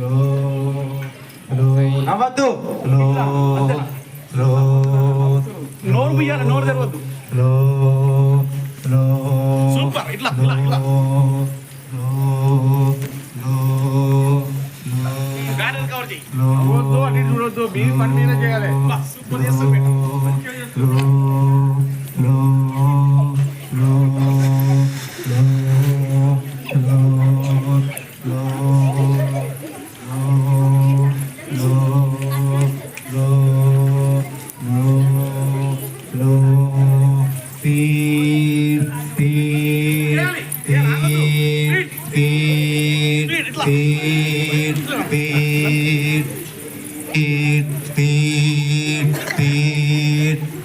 లో లో నవ్వద్దు. లో లో నోరు బియ్యాలి నోరు తెరవద్దు. లో Beat, beat, beat.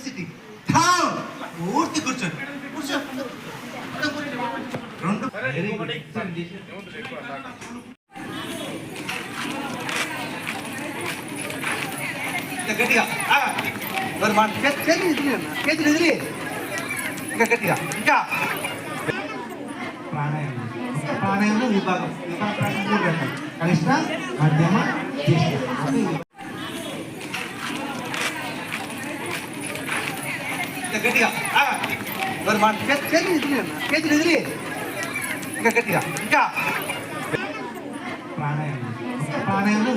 యూనివర్సిటీ థావ్ పూర్తి కూర్చోండి కూర్చో రెండు వెరీ గుడ్ గట్టిగా మరి మాట చేతులు ఎదిరి చేతులు ఎదిరి ఇంకా గట్టిగా ఇంకా ప్రాణాయామం ప్రాణాయామం విభాగం విభాగం కనిష్ట మధ్యమ చేసిన అది ఇంకా గట్టిగా. ఇంకా. ప్రాణాయామం. ప్రాణాయామం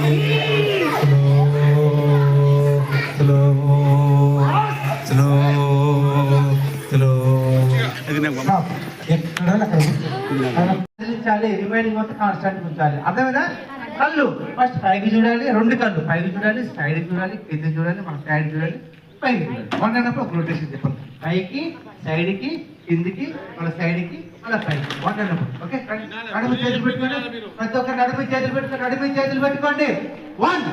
కాన్స్టెంట్ ఉంచాలి అర్థమైనా కళ్ళు. ఫస్ట్ పైకి చూడాలి రెండు కళ్ళు. పైకి చూడాలి సైడ్ చూడాలి కింద చూడాలి మన సైడ్ చూడాలి పైకి చూడాలి. వన్ అన్నప్పుడు ఒక రొటేషన్ చెప్పండి. పైకి సైడ్కి కిందికి మన సైడ్కి మన పైకి. వన్ అన్నప్పుడు ఓకే నడుము చేతులు పెట్టుకోండి. ప్రతి ఒక్క నడుము చేతులు పెట్టుకోండి నడుము చేతులు పెట్టుకోండి. వన్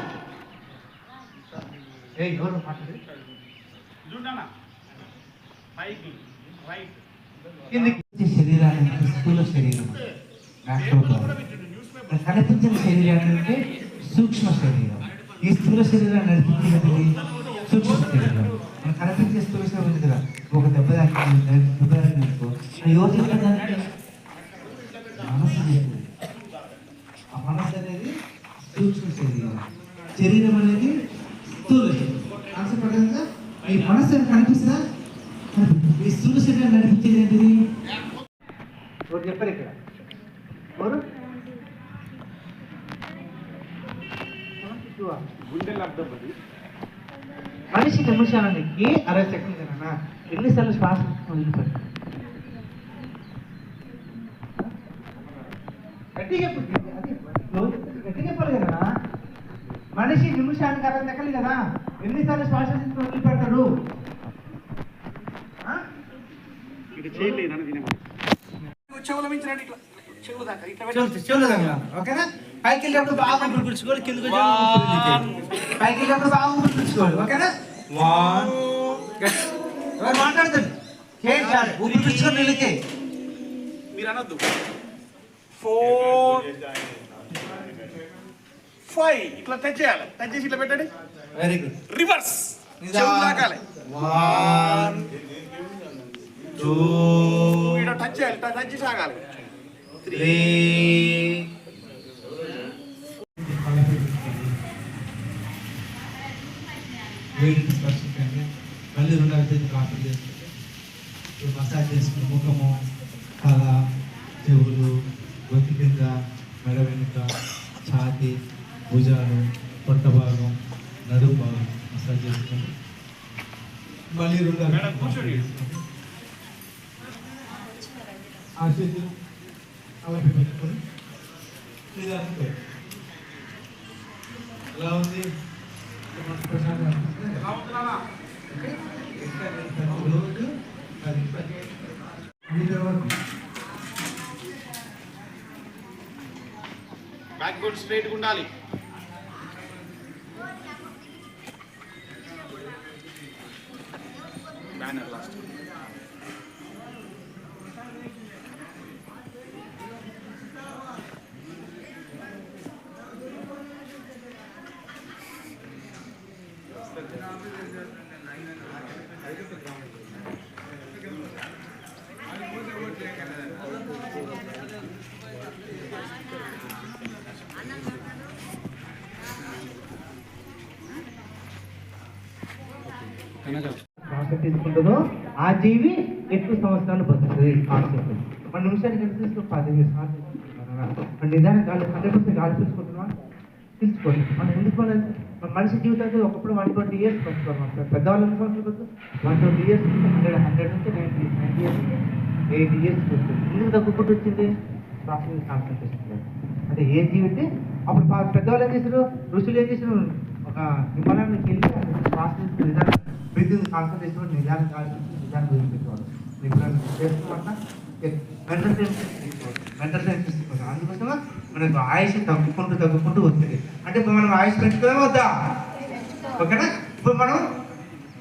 ఏ ఎవరు మాట్లాడి చూడన్నా. పైకి రైట్ కిందికి. శరీరానికి స్థూల శరీరం. మ్యాక్రో కనిపించిన శరీరాన్ని అంటే సూక్ష్మ శరీరం. ఈ స్థూల శరీరాన్ని నడిపించినది సూక్ష్మ శరీరం. మనం కనిపించే స్థూల శరీరం ఉంది కదా. ఒక దెబ్బ తాకింది దెబ్బ తాకింది అనుకో మనసు ఆ మనసు అనేది సూక్ష్మ శరీరం. శరీరం అనేది స్థూల శరీరం. కాన్సెప్ట్ ప్రకారంగా ఈ మనసు ఏమైనా కనిపిస్తుందా? మనిషి నిమిషానికి అరవై నెక్కలు కదా ఎన్నిసార్లు శ్వాస వదిలిపెడతాడు ఓకేనా పైకి వెళ్ళినప్పుడు బాగా గుర్తుంచుకోవాలి కిందకు పైకి వెళ్ళినప్పుడు బాగా గుర్తుంచుకోవాలి ఓకేనా మాట్లాడతాడు మీరు అనొద్దు ఫోర్ ఫైవ్. ఇట్లా టచ్ చేయాలి. టచ్ చేసి ఇట్లా పెట్టండి. Very good reverse. చెవులు తాకాలి వన్ టూ ఇక్కడ టచ్ చేయాలి. టచ్ చేసి ఆగాలి. త్రీ వేడికి స్పర్శించండి మళ్ళీ రెండు అభివృద్ధి కాపీ ఇప్పుడు మసాజ్ చేసుకుని ముఖము తల చెవులు గొంతు కింద మెడ వెనుక ఛాతి భుజాలు పొట్ట భాగం నడుము భాగం మసాజ్ చేసుకుని మళ్ళీ రెండు. ఆ చేతులు అలా పెట్టుకొని పెట్టండి. ఎలా ఉంది? ఎలా ఉంటున్నానా రోజు అది మీరు బ్యాక్ స్ట్రైట్గా ఉండాలి. బ్యానర్ లాస్ట్ కాన్సెప్ట్ తీసుకుంటుందో ఆ జీవి ఎక్కువ సంవత్సరాలు బతుకుతుంది. కాన్సెప్ట్ మన నిమిషానికి ఎంత తీసుకో పదిహేను సార్లు మన నిజానికి గాలి హండ్రెడ్ పర్సెంట్ గాలి తీసుకుంటున్నా? తీసుకోండి. మనం ఎందుకు మన మనిషి జీవితానికి ఒకప్పుడు వన్ ట్వంటీ ఇయర్స్ బతుకోవాలి సార్ పెద్దవాళ్ళు ఎంత సంవత్సరాలు one twenty years hundred hundred నుంచి ninety ninety years eight years వస్తుంది ఎందుకు తగ్గుకుంటూ వచ్చింది? ప్రాసెస్ కాన్సన్ట్రేషన్ అంటే ఏ జీవితే అప్పుడు పెద్దవాళ్ళు ఏం చేశారు? ఋషులు ఏం చేశారు? ఒక హిమాలయానికి వెళ్ళి ప్రాసెస్ నిదానం బ్రీతింగ్ కాన్సన్ట్రేషన్ నిజానికి కాన్సన్ట్రేషన్ నిదానం వదిలిపెట్టేవాళ్ళు నిదానం చేస్తున్నమాట. మెంటల్ మెంటల్ తీసుకోవాలి అందుకోసం మనకు ఆయుష్ తగ్గుకుంటూ తగ్గుకుంటూ వస్తుంది. అంటే ఇప్పుడు మనం ఆయుష్ పెంచుకోవడం వద్దా? ఓకేనా? ఇప్పుడు మనం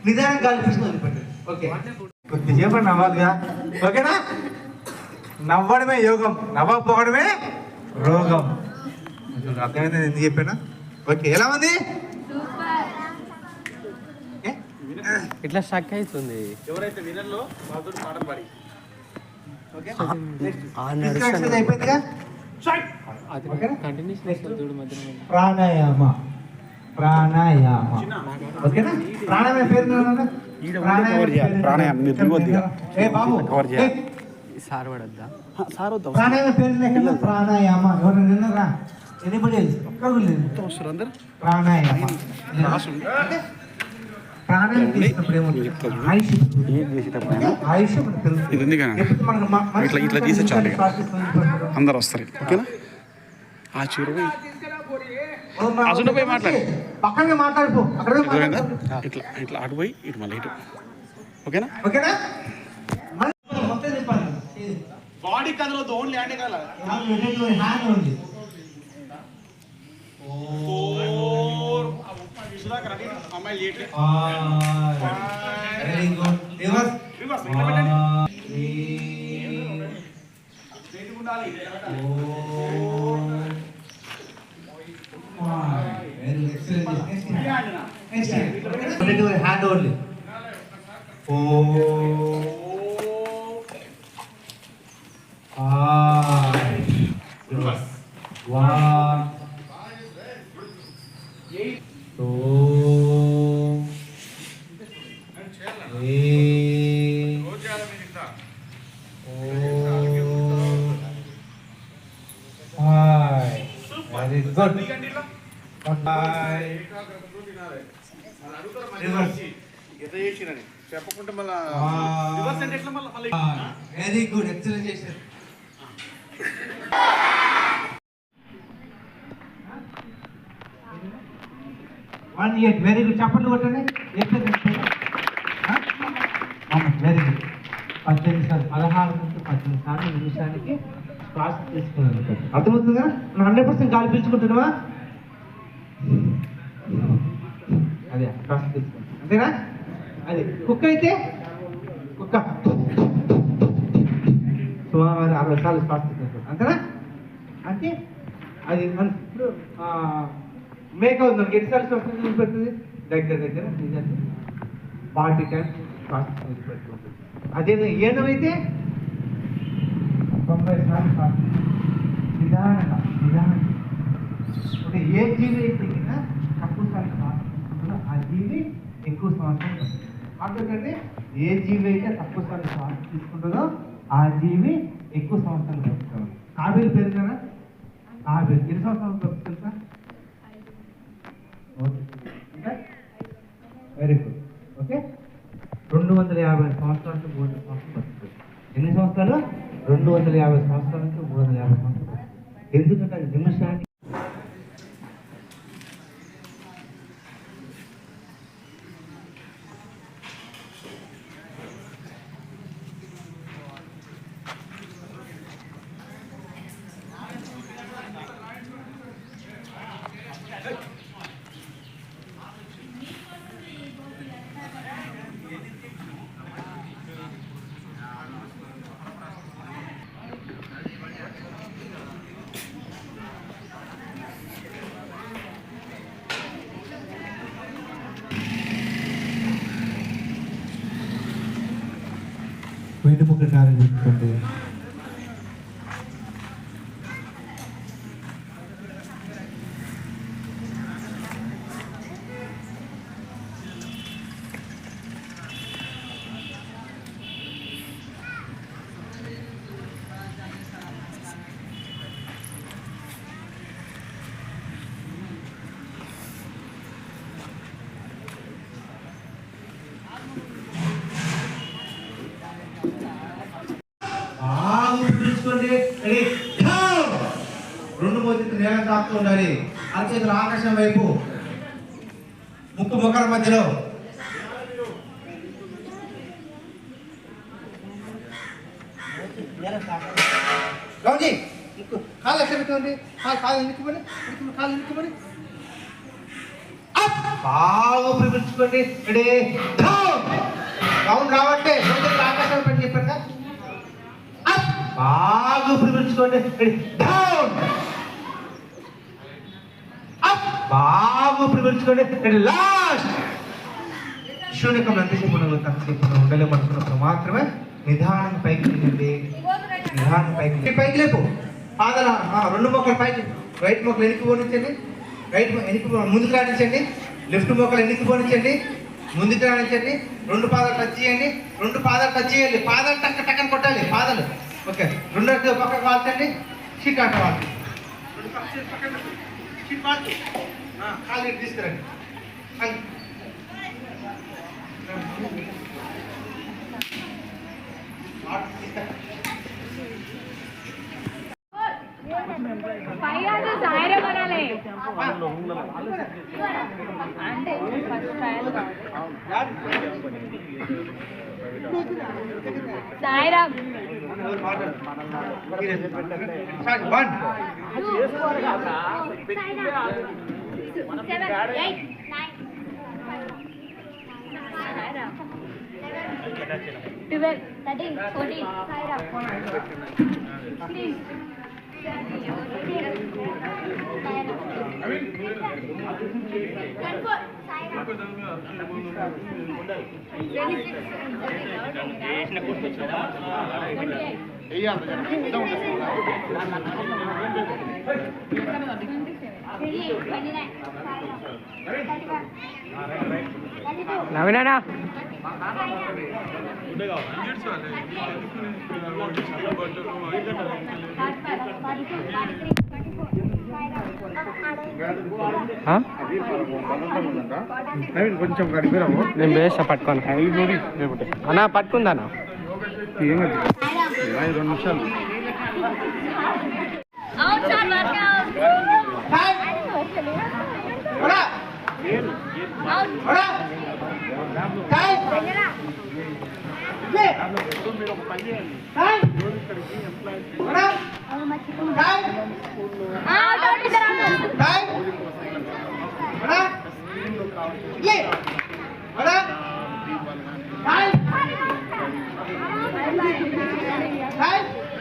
నిజాన్ని గాలి వదిలిపెట్టాలి ఓకే. కొద్దిసేపు నవ్వాలిగా. ఓకేనా? నవ్వడమే యోగం. నవ్వకపోవడమే రోగం. అసలు అర్థమైంది ఎందుకు చెప్పాను? ఓకే. ఎలా ఉంది? ఇట్లా స్టక్ అవుతుంది. ఎవరైతే వినర్లో వాళ్ళతో పాటలు పాడి. ప్రాణాయామ. ప్రాణాయామ. ఓకేనా? ప్రాణాయామ పేరు? ప్రాణాయామ చేయాలి. పేరు ప్రాణాయామం సార్ పడద్దా? సార్ వద్దాం. పేరు లేకుండా ప్రాణాయామ. ఎవరు నిన్నరా ఎనిబడి ప్రాణాయామ. ఏమవుతుంది ఆయుష్ ఆయుష్. ఇది ఉంది ఇట్లా- ఇట్లా తీసి చాలు. అందరు వస్తారు ఓకేనా? ఆ చీర పోయి. అసలు మాట్లాడు. పక్కనే. ఇట్లా ఇట్లా అటు పోయి ఇటు మళ్ళీ ఇటు. ఓకేనా? ఓకేనా? మన- మొత్తం చెప్పాలి బాడీ ఓన్లీ హ్యాండ్ కాల హ్యాండ్ ఉంది. అమ్మాయిలు చేయట్లే వెరీ గుడ్ రివర్స్ రివర్స్ ఇట్లా పెట్టండి స్ట్రైట్ ఉండాలి వెరీ ఎక్సలెంట్ నెక్స్ట్ ఈ హ్యాండ్ నా. నెక్స్ట్ హ్యాండ్ ఓన్లీ ఓ reverse one eight two three రోజు చేయాలి మీరు ఇంత వెరీ గుడ్ దిగండి ఇట్లా ఫైవ్ రివర్స్ ఎట్లా చేసిరని చెప్పకుండా మళ్ళా ఆ. రివర్స్ అంటే ఎట్లా మళ్ళీ మళ్ళీ వెరీ గుడ్ ఎక్సలెంట్ చేశారు. వన్ ఎయిట్ వెరీ గుడ్ చప్పట్లు కొట్టండి. వెరీ గుడ్ పద్దెనిమిది సార్లు పదహారు నుంచి పద్దెనిమిది సార్లు నిమిషానికి ప్రాసెస్ తీసుకున్నాను అర్థమవుతుందా? హండ్రెడ్ పర్సెంట్ గాలి పీల్చుకుంటున్నావా? అదే శ్వాస తీసుకున్నాను అంతేనా? అది కుక్క అయితే ఒక్క సుమారు అరవై సార్లు శ్వాస అంతేనా? అంటే అది ఇప్పుడు మేక ఉంది మనకి ఎన్నిసార్లు శ్వాస తీసుకుంటుంది దగ్గర దగ్గర నిజంగా ఫార్టీ టైమ్స్ శ్వాస తీసుకుంటుంది అదే ఏనువైతే తొంభై సార్లు శ్వాస నిదానంగా నిదానంగా. అంటే ఏ జీవి అయితే కింద తక్కువ సార్లు శ్వాస తీసుకుంటుందో ఆ జీవి ఎక్కువ సంవత్సరం అందుకంటే ఏ జీవి అయితే తక్కువ సార్లు శ్వాస తీసుకుంటుందో ఆ జీవి ఎక్కువ సంవత్సరాలు బతుకుతాడు కాబేలు పేరు కదా కాబేలు ఎన్ని సంవత్సరాలు ఓకే. ఇంకా? Very good okay. రెండు వందల యాభై సంవత్సరాల నుంచి మూడు వందల సంవత్సరాలు బతుకుతుంది ఎన్ని సంవత్సరాలు? రెండు వందల యాభై సంవత్సరాల నుంచి మూడు వందల యాభై సంవత్సరాలు. ఎందుకంటే అది నిమిషానికి команди. మోతులు తాకుతూ ఉండాలి అరచేతులు ఆకాశం వైపు ముక్కు మొక్కల మధ్యలో. గౌజీ ముక్కు ఎక్కడ పెట్టుకోండి. కాలు కాలు ఎన్నుకోమని కాలు ఎన్నుకోమని బాగా పిలుచుకోండి. రెడీ? రౌండ్ రావట్టే. రోజులు ఆకాశం పెట్టి చెప్పారు బాగా పిలుచుకోండి. డౌన్! బాగా అండ్ లాస్ట్ శూన్యకం ఎంతసేపు ఉండదు అంతసేపు ఉండలేము అనుకున్నప్పుడు మాత్రమే నిదానం పైకి వెళ్ళండి నిదానం పైకి పైకి లేపు. పాదల రెండు మొక్కలు పైకి. రైట్ మొక్కలు వెనక్కి పోనించండి రైట్ వెనక్కి ముందుకు రాణించండి లెఫ్ట్ మొక్కలు వెనక్కి పోనించండి ముందుకు రాణించండి రెండు పాదాలు టచ్ చేయండి. రెండు పాదాలు టచ్ చేయాలి పాదాలు టక్క టక్కని కొట్టాలి. పాదాలు. ఓకే. రెండు అడ్డు పక్కకు వాల్చండి. షీట్ ఆట వాళ్ళు రెండు షీట్ పక్కన ఇటు తీసుకురండి. కాలు. పైగా సాయిరం అనాలి అంటే first trial Sairam start one seven eight nine twelve thirteen fourteen Sairam please Naveena Naveena కొంచెం గడిపిరాము నేను వేస్తా పట్టుకోను అన్నా పట్టుకుందానా ఏం ఐదు రెండు నిమిషాలు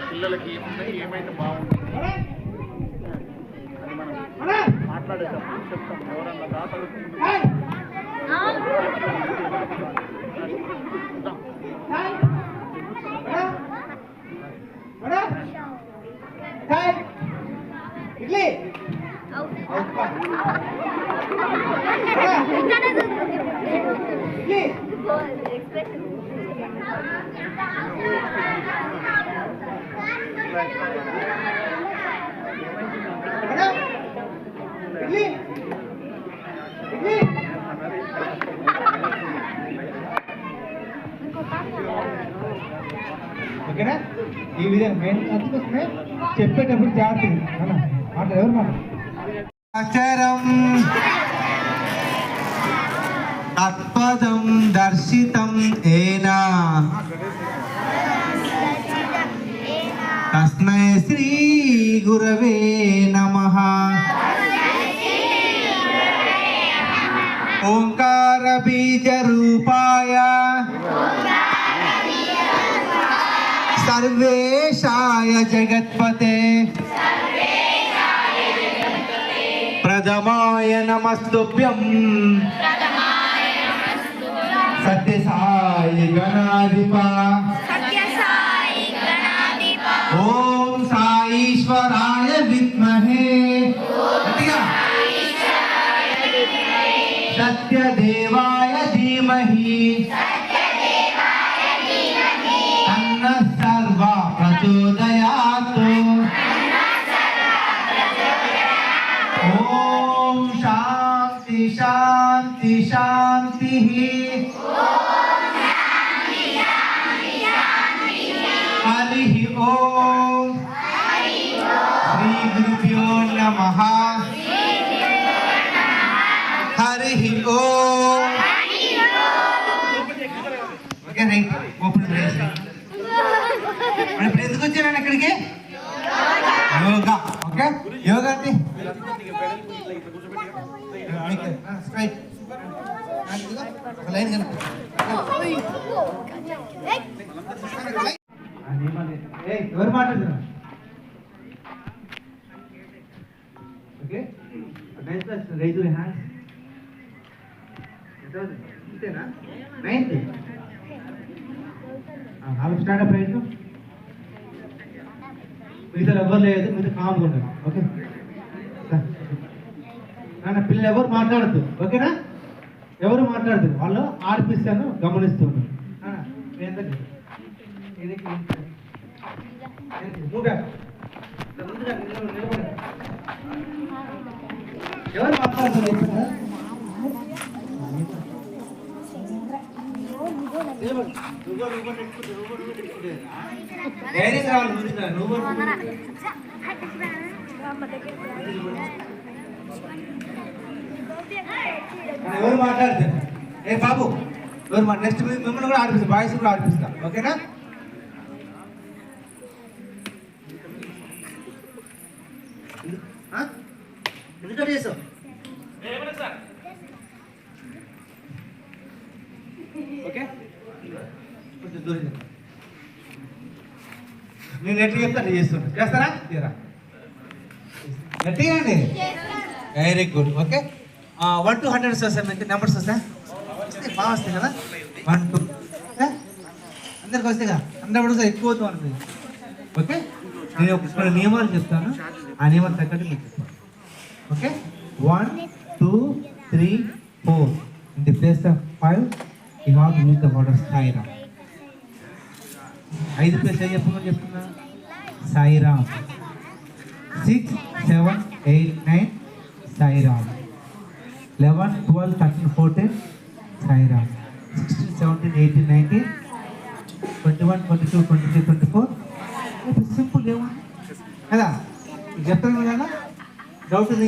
పిల్లలకి ఏమున్నాయి ఏమైతే బాగుంటుంది అది మనం మాట్లాడేటప్పుడు చెప్తాం. ఎవరన్నా దాతలు ఓకేనా? ఈ విధంగా మెయిన్ అందుకోసమే చెప్పేటప్పుడు జాగ్రత్త అన్న మాట ఎవరు మాట అక్షరం తత్పదం దర్శితం ఏనా? తస్మై శ్రీ గురవే నమ. ఓంకార బీజ రూపాయ. సర్వేశాయ జగత్పతే. प्रथमाय नमस्तुभ्यं। साई गणाधिपा। ॐ साईश्वराय विद्महे। धीमहि। లైన్ ఎవరు మాట్లాడుతున్నారు? ఓకే. Ninth right hands. ఇంతేనా? నైన్త్. నాలుగు స్టాండప్ రైతు మిగతా ఎవరు లేదు మిగతా కామ్గా ఉండాలి ఓకే. పిల్లలు ఎవరు మాట్లాడద్దు. ఓకేనా? ఎవరు మాట్లాడదు వాళ్ళు ఆడిపిస్తాను గమనిస్తున్నాను ఎవరు మాట్లాడుతున్నారు రావాలి నువ్వు ఎవరు మాట్లాడతారు? ఏ బాబు ఎవరు నెక్స్ట్ మిమ్మల్ని కూడా ఆడిపిస్తా బాయ్స్ కూడా ఆడిపిస్తా ఓకేనా? ఆ? ఎందుకు చేసావు? ఓకే? కొంచెం దూరం జరగండి. నేను ఎట్లా చెప్తా అట్లా చేస్తున్నా. చేస్తారా? చేయరా గట్టిగా అండి very good okay? One two hundred sir మీకు నెంబర్స్ వస్తాయి వస్తాయి, బాగా వస్తాయి కదా? వన్ టూ అందరికి కదా? అందరు కూడా సార్ ఎక్కువ అవుతాం అనుకుంది ఓకే? నేను ఒక కొన్ని నియమాలు చెప్తాను. ఆ నియమాలు తగ్గట్టు మీకు చెప్తాను. Okay? One two three four in the place of five you have to use the word Sairam ఐదు ప్లేస్ ఏం చెప్పమని చెప్తున్నా? Sairam six seven eight nine Sairam eleven twelve thirteen fourteen Sairam sixteen seventeen eighteen nineteen twenty one twenty two twenty three twenty four. Simple ఏమో కదా? చెప్తాను కదా? Doubt ఉంది.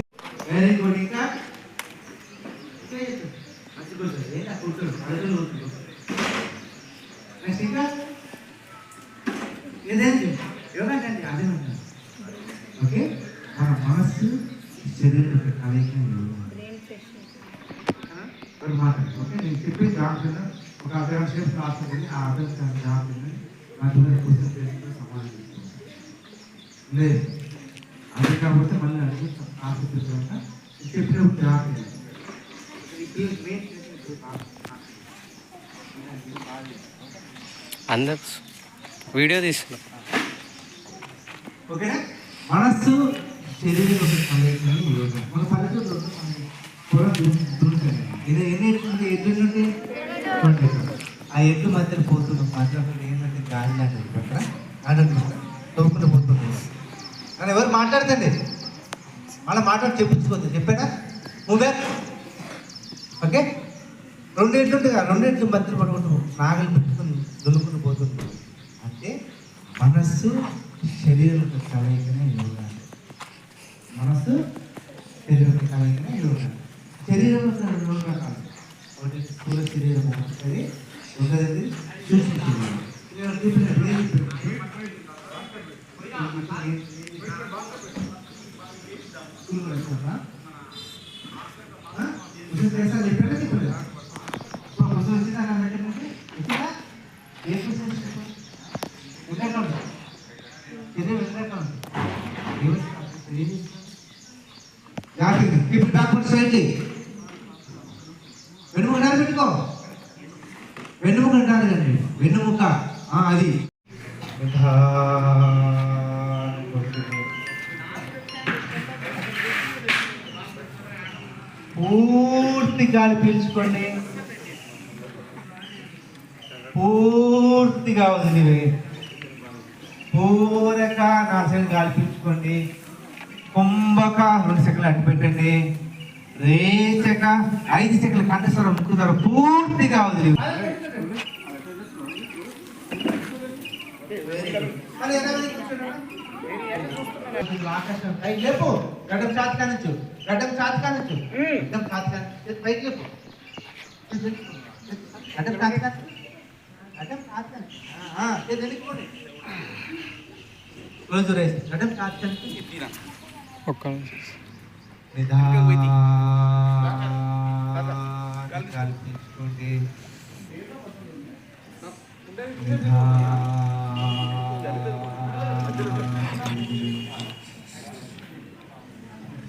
Very good ఇంకా? నెక్స్ట్ ఇంకా? ఏదేంటి ఎవరంటే అదే ఉంటారు ఓకే మన మనస్సు శరీరం యొక్క కలయిక యోగా. మాట్లాడండి ఓకే నేను చెప్పేది రాకుండా ఒక అర్ధగంట సేపు క్లాస్ ఉంటుంది ఆ అర్ధగంట జాబ్ నాకు క్వశ్చన్ చేసి సమాధానం చెప్తాను. లేదు. అది కాకపోతే మళ్ళీ అడిగి క్లాస్ చెప్పాక చెప్పినప్పుడు జాబ్ అందరు వీడియో తీస్తున్నా. ఓకేనా మనస్సు శరీరం ఒక కలయికని యోగం మన పల్లెటూరులో మనకి పొలం దున్నుతుంది ఇది ఏం నేర్చుకుంది ఉంది నుండి ఆ ఎడ్లు మధ్యలో పోతున్నాం మాట్లాడుతుంది ఏంటంటే గాలి లాంటిది పక్కన. ఆడకుండా తోపుకుంటూ పోతుంది అని ఎవరు మాట్లాడుతండి? మళ్ళీ మాట్లాడి చెప్పించుకోవద్దు. చెప్పాడా నువ్వే? ఓకే? రెండు ఎట్లు ఉంటుంది రెండు ఎట్లు మధ్యలో పడుకుంటూ నాగలు పెట్టుకుని దున్నుకుంటూ పోతుంది అంటే మనస్సు శరీరం యొక్క కలయికనే యోగా మనస్సు శరీరం యొక్క కలయికనే యోగా శరీరం యొక్క రెండు రకాలు ఒకటి స్థూల శరీరం ఒకటి రెండోది సూక్ష్మ శరీరం నేను చెప్పిన వేలు పెట్టి స్కూల్ వెళ్తున్నా? ఆ? ఉదయం చేస్తా చెప్పాడా చెప్పలేదా? ఇప్పుడు ఉదయం వచ్చిందా నా దగ్గర నుండి? వచ్చిందా? ఏ క్వశ్చన్ వచ్చింది? ఎక్కడ ఉంది? శరీరం ఎక్కడ ఉంది? ఏమి ఏమి జాగ్రత్త ఇప్పుడు బ్యాక్వర్డ్ సైడ్ వెన్నుముక నాది పెట్టుకో వెన్నుముక అంటారు కానీ వెన్నుముక. అది. పూర్తి గాలి పీల్చుకోండి. పూర్తిగా వదిలివి. పూరక నాలుగు సెకండ్ గాలి పీల్చుకోండి. కుంభక రెండు సెకండ్లు అడ్డు పెట్టండి రేచక ఐదు సెకండ్లు కంఠస్వరం ముక్కుతారు పూర్తిగా వదిలి. మరి ఎలా ఆకాశం పైకి లేపు గడ్డం చాతి కానొచ్చు గడ్డం చాతి కానొచ్చు గడ్డం చాతి కానొచ్చు పైకి లేపు గడ్డం చాతి కానొచ్చు గడ్డం చాతి కానొచ్చు ఆ, రోజు రేసి గడ్డం చాతి కానొచ్చు ఒక్క నిదానంగా కల్పించుకోండి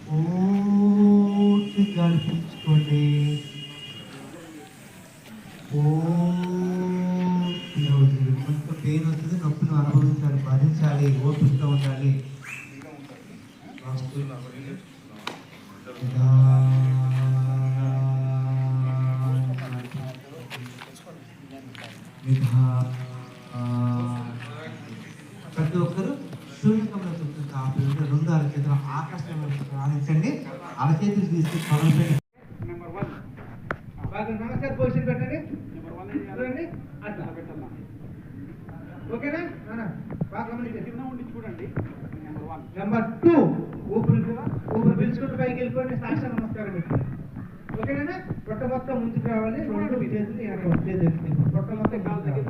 పూర్తి కల్పించుకోండి పూర్తిగా వదిలి కొంత పెయిన్ వస్తుంది నొప్పిని అనుభవించాలి భరించాలి ఓపికగా ఉండాలి ప్రతి ఒక్కరు సూర్యకంలో చూస్తుంది రెండు అరచేతులు ఆకాశంలో ఆడించండి అరచేతులు తీసుకుని పనులు నెంబర్ వన్ బాగా నమస్కారం పొజిషన్ పెట్టండి. Number one? చూడండి. అట్లా. పెట్టాలా ఓకేనా బాగా గమనించండి. ఉండి చూడండి. నెంబర్ వన్ నెంబర్ టూ ఊపిరి ఊపిరి పీల్చుకుంటూ పైకి వెళ్ళిపోండి. సాక్షి నమస్కారం పెట్టండి. ఓకేనా? పొట్ట మొత్తం ముందుకు రావాలి. రెండు చేతులు పొట్ట మొత్తం కాలు దగ్గర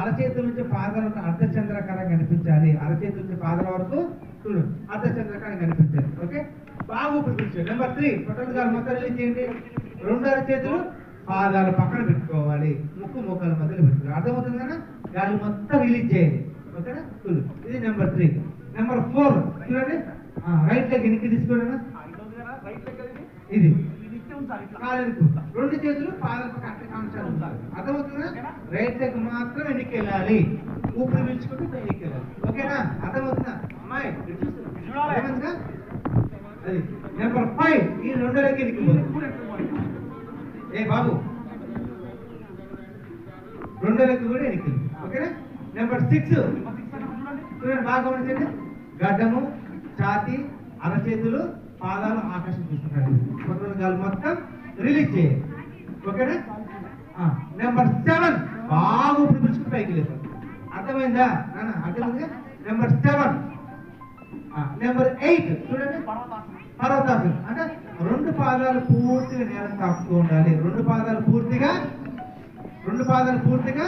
అరచేతుల నుంచి పాదాల అర్ధచంద్రాకారం కనిపించాలి. అరచేతుల నుంచి పాదాల వరకు చూడు అర్ధచంద్రాకారం కనిపించాలి. ఓకే? బాగా ఊపిరి నెంబర్ త్రీ పొట్టలు కాలు మొత్తం రిలీజ్ చేయండి. రెండు అరచేతులు పాదాలు పక్కన పెట్టుకోవాలి. ముక్కు మోకాల మధ్యలో పెట్టుకోవాలి. అర్థమవుతుంది కదా? గాలి మొత్తం రిలీజ్ చేయండి. ఓకేనా? చూడు ఇది నెంబర్ త్రీ నెంబర్ ఫోర్ చూడండి. రైట్ లెగ్ ఎనికి తీసుకోండి రైట్ లెగ్ ఇది. రెండు చేతులు అట్లా కాంచాలి ఉండాలి అర్థమవుతుందా? రైట్ లెగ్ మాత్రం వెనక్కి వెళ్ళాలి ఊపిరి పీల్చుకుంటూ వెనక్కి వెళ్ళాలి ఓకేనా? అర్థమవుతుందా? అమ్మాయి చూస్తున్నా. అది నెంబర్ ఫైవ్ ఈ రెండు ఎనికి ఏ బాబు? రెండో లెగ్ కూడా ఎనికి ఓకేనా? Number six. చూడండి బాగా గమనించండి. గడ్డము ఛాతి అరచేతులు పాదాలు ఆకాశం చూస్తున్నాడు కొత్త గాలు మొత్తం రిలీజ్ చేయండి ఓకేనా? నెంబర్ సెవెన్ బాగా ఊపిరి పైకి లేదు అర్థమైందా? అర్థమైందిగా నెంబర్ సెవెన్ నెంబర్ ఎయిట్ చూడండి. పర్వతాసనం. అంటే రెండు పాదాలు పూర్తిగా నేల తాకుతూ ఉండాలి. రెండు పాదాలు పూర్తిగా రెండు పాదాలు పూర్తిగా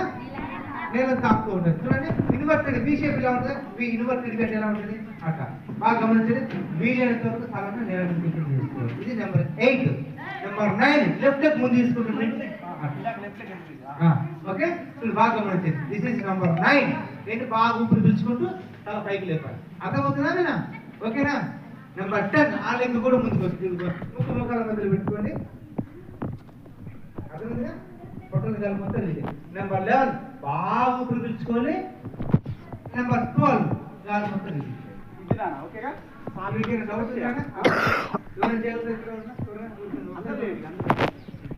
నేల తాకుతూ ఉండాలి. చూడండి. ఇన్వర్టెడ్ వి షేప్ ఎలా ఉంటుంది? వి ఇన్వర్టెడ్ గట్టి ఎలా ఉంటుంది? అట్లా. బాగా గమనించండి వీలైనంత వరకు స్థలాన్ని నేల మీద చేసుకోవాలి ఇది number eight number nine left left ముందు తీసుకుంటుంది ఓకే ఇప్పుడు బాగా గమనించండి. దిస్ ఇస్ నెంబర్ నైన్ ఏంటి బాగా ఊపిరి పీల్చుకుంటూ తల పైకి లేపాలి. అర్థమవుతుందా నేనా ఓకేనా? నెంబర్ టెన్ ఆ లెక్క కూడా ముందుకు వచ్చి ముక్క ముఖాల మధ్యలో పెట్టుకోండి. అర్థమైందా పొట్టలు గాలి మొత్తం ఇది నెంబర్ లెవెన్ బాగా ఊపిరి పీల్చుకోవాలి నెంబర్ ట్వెల్వ్ గాలి మొత్తం ఇది ఇదిదానా ఓకేగా? మీకేమైనా డౌట్ ఉందా?